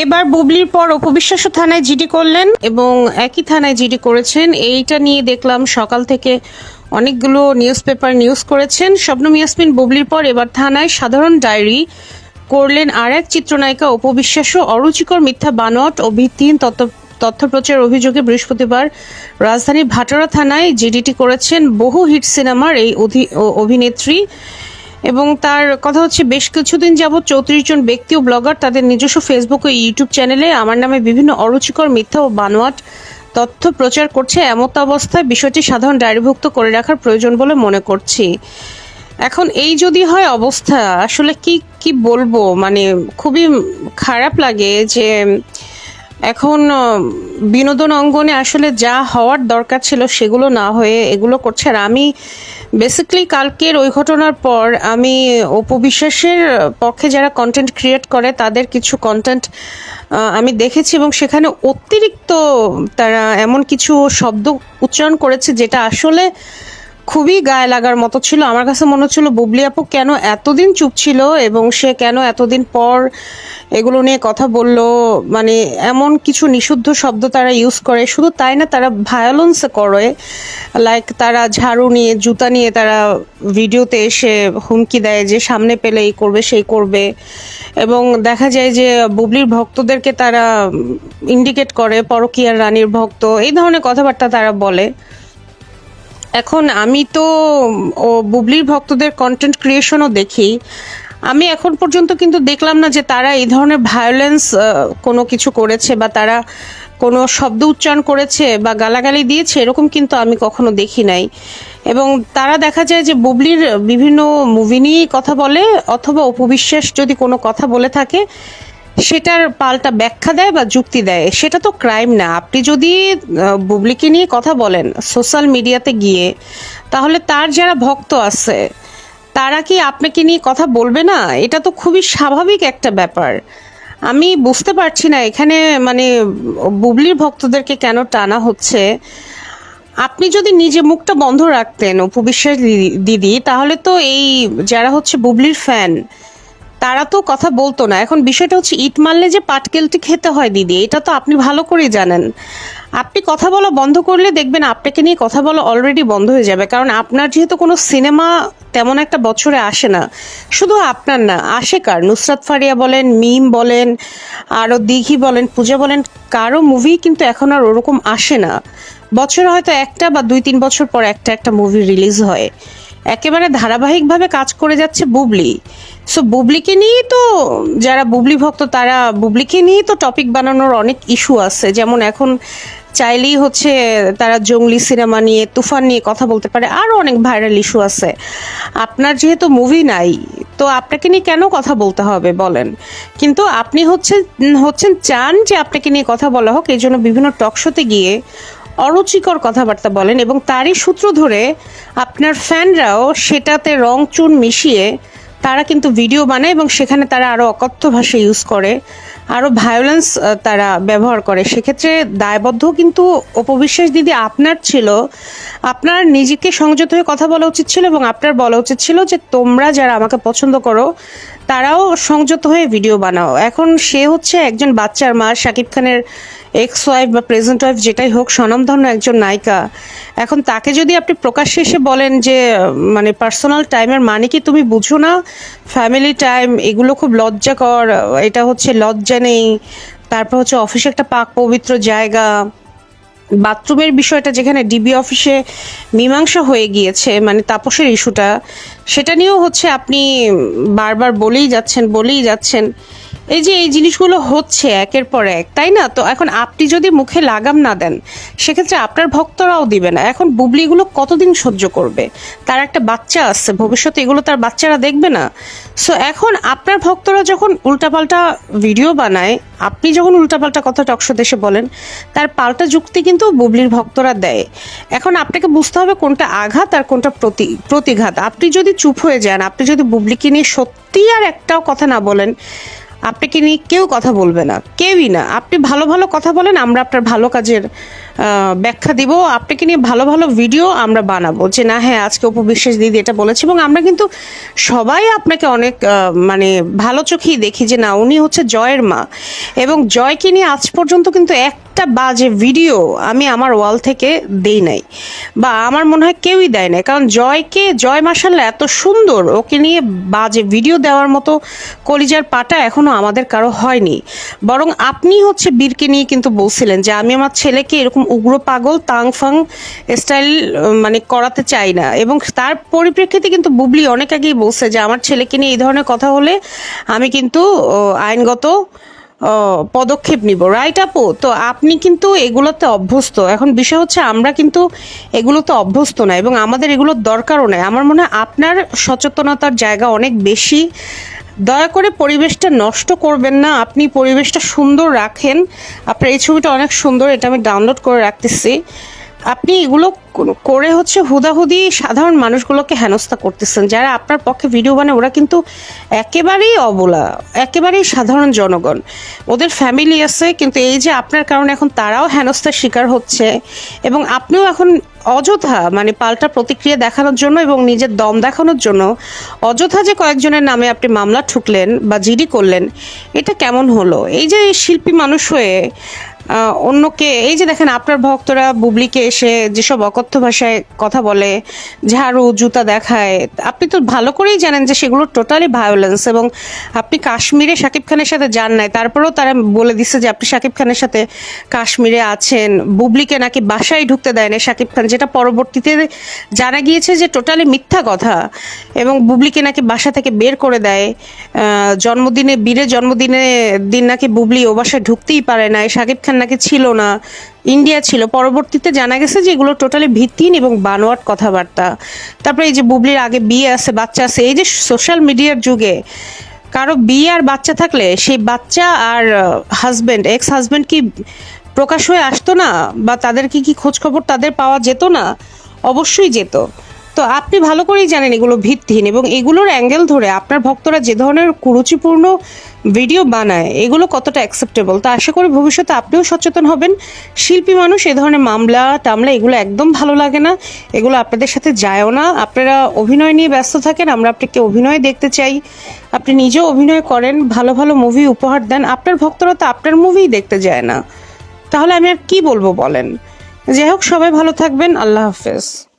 এবার বুবলির পর অপবিশ্বাস থানায় জিডি করলেন এবং একই থানায় জিডি করেছেন। এইটা নিয়ে দেখলাম সকাল থেকে অনেকগুলো নিউজ পেপার নিউজ করেছেন। শবনম ইয়াসমিন বুবলির পর এবার থানায় সাধারণ ডায়েরি করলেন আর এক চিত্রনায়িকা অপবিশ্বাস অরুচিকর মিথ্যা বানট ও ভিত্তিহীন তথ্য তথ্য প্রচার অভিযোগে বৃহস্পতিবার রাজধানীর ভাটোরা থানায় জিডিটি করেছেন বহু হিট সিনেমার এই অভিনেত্রী। এবং তার কথা হচ্ছে, বেশ কিছুদিন যাবৎ চৌত্রিশ জন ব্যক্তি ও ব্লগার তাদের নিজস্ব ফেসবুক ও ইউটিউব চ্যানেলে আমার নামে বিভিন্ন অরুচিকর মিথ্যা ও বানোয়াট তথ্য প্রচার করছে। এমত অবস্থায় বিষয়টি সাধারণ ডায়েরিভুক্ত করে রাখার প্রয়োজন বলে মনে করছি। এখন এই যদি হয় অবস্থা, আসলে কি কি বলব? মানে খুবই খারাপ লাগে যে এখন বিনোদন অঙ্গনে আসলে যা হওয়ার দরকার ছিল সেগুলো না হয়ে এগুলো করছে। আর আমি বেসিক্যালি কালকের ওই ঘটনার পর আমি অপবিশ্বাসের পক্ষে যারা কন্টেন্ট ক্রিয়েট করে তাদের কিছু কন্টেন্ট আমি দেখেছি এবং সেখানে অতিরিক্ত তারা এমন কিছু শব্দ উচ্চারণ করেছে যেটা আসলে খুবই গায়ে লাগার মতো ছিল। আমার কাছে মনে হচ্ছিল, বুবলি আপু, কেন এতদিন চুপ ছিল এবং সে কেন এতদিন পর এগুলো নিয়ে কথা বলল? মানে এমন কিছু নিষিদ্ধ শব্দ তারা ইউজ করে। শুধু তাই না, তারা ভায়োলেন্স করে। লাইক তারা ঝাড়ু নিয়ে, জুতা নিয়ে তারা ভিডিওতে এসে হুমকি দেয় যে সামনে পেলে এই করবে, সেই করবে। এবং দেখা যায় যে বুবলির ভক্তদেরকে তারা ইন্ডিকেট করে, পরকিয়ার রানীর ভক্ত, এই ধরনের কথাবার্তা তারা বলে। এখন আমি তো, ও বুবলির ভক্তদের কন্টেন্ট ক্রিয়েশনও দেখি। আমি এখন পর্যন্ত কিন্তু দেখলাম না যে তারা এই ধরনের ভায়োলেন্স কোনো কিছু করেছে বা তারা কোনো শব্দ উচ্চারণ করেছে বা গালাগালি দিয়েছে, এরকম কিন্তু আমি কখনো দেখি নাই। এবং তারা দেখা যায় যে বুবলির বিভিন্ন মুভি নিয়েই কথা বলে, অথবা উপবিশ্বাস যদি কোনো কথা বলে থাকে সেটার পাল্টা ব্যাখ্যা দেয় বা যুক্তি দেয়, সেটা তো ক্রাইম না। আপনি যদি বুবলিকে নিয়ে কথা বলেন সোশ্যাল মিডিয়াতে গিয়ে, তাহলে তার যারা ভক্ত আছে, তারা কি আপনাকে নিয়ে কথা বলবে না? এটা তো খুবই স্বাভাবিক একটা ব্যাপার। আমি বুঝতে পারছি না এখানে মানে বুবলির ভক্তদেরকে কেন টানা হচ্ছে। আপনি যদি নিজে মুখটা বন্ধ রাখতেন উপবিশ্বাস দিদি- দিদি, তাহলে তো এই যারা হচ্ছে বুবলির ফ্যান তারা তো কথা বলতো না। এখন বিষয়টা হচ্ছে ইট মারলে যে পাটকেলটি খেতে হয় দিদি, এটা তো আপনি ভালো করেই জানেন। আপনি কথা বলা বন্ধ করলে দেখবেন আপনাকে নিয়ে কথা বলা অলরেডি বন্ধ হয়ে যাবে। কারণ আপনার যেহেতু কোনো সিনেমা তেমন একটা বছরে আসে না, শুধু আপনার না, আসে কার? নুসরাত ফারিয়া বলেন, মিম বলেন, আরও দিঘি বলেন, পূজা বলেন, কারও মুভি কিন্তু এখন আর ওরকম আসে না। বছরে হয়তো একটা বা দুই তিন বছর পর একটা একটা মুভি রিলিজ হয়। একেবারে ধারাবাহিকভাবে কাজ করে যাচ্ছে বুবলি। সো বুবলিকে নিয়েই তো, যারা বুবলি ভক্ত, তারা বুবলিকে নিয়েই তো টপিক বানানোর অনেক ইস্যু আছে। যেমন এখন চাইলেই হচ্ছে তারা জঙ্গলি সিনেমা নিয়ে, তুফান নিয়ে কথা বলতে পারে। আরও অনেক ভাইরাল ইস্যু আছে। আপনার যেহেতু মুভি নাই, তো আপনাকে নিয়ে কেন কথা বলতে হবে বলেন? কিন্তু আপনি হচ্ছে হচ্ছেন চান যে আপনাকে নিয়ে কথা বলা হোক। এই জন্য বিভিন্ন টকশোতে গিয়ে অরুচিকর কথাবার্তা বলেন এবং তারই সূত্র ধরে আপনার ফ্যানরাও সেটাতে রং চুন মিশিয়ে তারা কিন্তু ভিডিও বানায় এবং সেখানে তারা আরও অকথ্য ভাষা ইউজ করে আরও ভায়োলেন্স তারা ব্যবহার করে। সেক্ষেত্রে দায়বদ্ধ কিন্তু অপবিশ্বাস দিদি আপনার ছিল। আপনার নিজেকে সংযত হয়ে কথা বলা উচিত ছিল এবং আপনার বলা উচিত ছিল যে তোমরা যারা আমাকে পছন্দ করো তারাও সংযত হয়ে ভিডিও বানাও। এখন সে হচ্ছে একজন বাচ্চার মা, শাকিব খানের এক্স ওয়াইফ বা প্রেজেন্ট ওয়াইফ যেটাই হোক, স্বনামধন্য একজন নায়িকা। এখন তাকে যদি আপনি প্রকাশ্যে এসে বলেন যে মানে পার্সোনাল টাইমের মানে কি তুমি বুঝো না? ফ্যামিলি টাইম এগুলো খুব লজ্জাকর। এটা হচ্ছে লজ্জা নেই। তারপর হচ্ছে অফিসে একটা পাক পবিত্র জায়গা। বাথরুমের বিষয়টা যেখানে ডিবি অফিসে মীমাংসা হয়ে গিয়েছে মানে তাপসের ইস্যুটা, সেটা নিয়েও হচ্ছে আপনি বারবার বলেই যাচ্ছেন বলেই যাচ্ছেন। এই যে এই জিনিসগুলো হচ্ছে একের পর এক, তাই না? তো এখন আপনি যদি মুখে লাগাম না দেন, সেক্ষেত্রে আপনার ভক্তরাও দিবে না। এখন বুবলিগুলো কতদিন সহ্য করবে? তার একটা বাচ্চা আছে, ভবিষ্যতে এগুলো তার বাচ্চারা দেখবে না। সো এখন আপনার ভক্তরা যখন উল্টাপাল্টা ভিডিও বানায়, আপনি যখন উল্টাপাল্টা কথা টকশো দেশে বলেন, তার পাল্টা যুক্তি কিন্তু বুবলির ভক্তরা দেয়। এখন আপনাকে বুঝতে হবে কোনটা আঘাত আর কোনটা প্রতি, প্রতিঘাত। আপনি যদি চুপ হয়ে যান, আপনি যদি বুবলিকে নিয়ে সত্যি আর একটাও কথা না বলেন আপনাকে নিয়ে কেউ কথা বলবে না। কেউই না। আপনি ভালো ভালো কথা বলেন, আমরা আপনার ভালো কাজের ব্যাখ্যা দিব। আপনাকে নিয়ে ভালো ভালো ভিডিও আমরা বানাবো যে, না হ্যাঁ আজকে উপবিশ্বাস বিশ্বাস দিদি এটা বলেছে। এবং আমরা কিন্তু সবাই আপনাকে অনেক মানে ভালো চোখেই দেখি যে, না, উনি হচ্ছে জয়ের মা। এবং জয়কে নিয়ে আজ পর্যন্ত কিন্তু একটা বাজে ভিডিও আমি আমার ওয়াল থেকে দেই নাই। বা আমার মনে হয় কেউই দেয় নাই। কারণ জয়কে, জয় মাসাল্লাহ এত সুন্দর। ওকে নিয়ে বাজে ভিডিও দেওয়ার মতো কলিজার পাটা এখনও আমাদের কারও হয়নি। বরং আপনি হচ্ছে বীরকে নিয়ে কিন্তু বলছিলেন যে, আমি আমার ছেলেকে এরকম উগ্র পাগল তাং ফাং স্টাইল মানে করাতে চাই না। এবং তার পরিপ্রেক্ষিতে কিন্তু বুবলি অনেক আগেই বলছে যে, আমার ছেলেকে নিয়ে এই ধরনের কথা হলে আমি কিন্তু আইনগত পদক্ষেপ নিব রাইট আপু? তো আপনি কিন্তু এগুলোতে অভ্যস্ত। এখন বিষয় হচ্ছে আমরা কিন্তু এগুলোতে অভ্যস্ত না এবং আমাদের এগুলোর দরকারও নেই। আমার মনে হয় আপনার সচেতনতার জায়গা অনেক বেশি। দয়া করে পরিবেশটা নষ্ট করবেন না, আপনি পরিবেশটা সুন্দর রাখেন। আপনার এই ছবিটা অনেক সুন্দর, এটা আমি ডাউনলোড করে রাখতেছি। আপনি এগুলো করে হচ্ছে হুদাহুদি সাধারণ মানুষগুলোকে হেনস্থা করতেছেন। যারা আপনার পক্ষে ভিডিও বানায়, ওরা কিন্তু একেবারেই অবলা, একেবারেই সাধারণ জনগণ। ওদের ফ্যামিলি আছে, কিন্তু এই যে আপনার কারণে এখন তারাও হেনস্থার শিকার হচ্ছে এবং আপনিও এখন অযথা মানে পাল্টা প্রতিক্রিয়া দেখানোর জন্য এবং নিজের দম দেখানোর জন্য অযথা যে কয়েকজনের নামে আপনি মামলা ঠুকলেন বা জিডি করলেন, এটা কেমন হলো? এই যে শিল্পী মানুষ হয়ে অন্যকে, এই যে দেখেন আপনার ভক্তরা বুবলিকে এসে যেসব অকথ্য ভাষায় কথা বলে, ঝাড়ু, জুতা দেখায়, আপনি তো ভালো করেই জানেন যে সেগুলো টোটালি ভায়োলেন্স এবং আপনি কাশ্মীরে শাকিব খানের সাথে যান নাই, তারপরেও তারা বলে দিচ্ছে যে আপনি শাকিব খানের সাথে কাশ্মীরে আছেন, বুবলিকে নাকি বাসায় ঢুকতে দেয় না শাকিব খান, যেটা পরবর্তীতে জানা গিয়েছে যে টোটালি মিথ্যা কথা এবং বুবলিকে নাকি বাসা থেকে বের করে দেয় জন্মদিনে, বীরের জন্মদিনে দিন নাকি বুবলি ও বাসায় ঢুকতেই পারে না শাকিব খান নাকি ছিল না। ইন্ডিয়া ছিল। পরবর্তীতে জানা গেছে যে এগুলো টোটালি ভিত্তিহীন এবং বানোয়াট কথাবার্তা। তারপরে এই যে বুবলির আগে বিয়ে আছে, বাচ্চা আছে, এই যে সোশ্যাল মিডিয়ার যুগে কারও বিয়ে আর বাচ্চা থাকলে সেই বাচ্চা আর হাজবেন্ড এক্স হাজবেন্ড কি প্রকাশ হয়ে আসতো না? বা তাদের কি কি খোঁজ খবর তাদের পাওয়া যেত না? অবশ্যই যেত। তো আপনি ভালো করেই জানেন এগুলো ভিত্তিহীন এবং এগুলোর অ্যাঙ্গেল ধরে আপনার ভক্তরা যে ধরনের কুরুচিপূর্ণ ভিডিও বানায়, এগুলো কতটা অ্যাকসেপ্টেবল তো আশা করি ভবিষ্যতে আপনিও সচেতন হবেন। শিল্পী মানুষ এ ধরনের মামলা, টামলা, এগুলো একদম ভালো লাগে না। এগুলো আপনাদের সাথে যায়ও না। আপনারা অভিনয় নিয়ে ব্যস্ত থাকেন, আমরা আপনাকে অভিনয় দেখতে চাই। আপনি নিজেও অভিনয় করেন, ভালো ভালো মুভি উপহার দেন। আপনার ভক্তরা তো আপনার মুভিই দেখতে যায় না। তাহলে আমি আর কি বলব বলেন? যাই হোক, সবাই ভালো থাকবেন। আল্লাহ হাফেজ।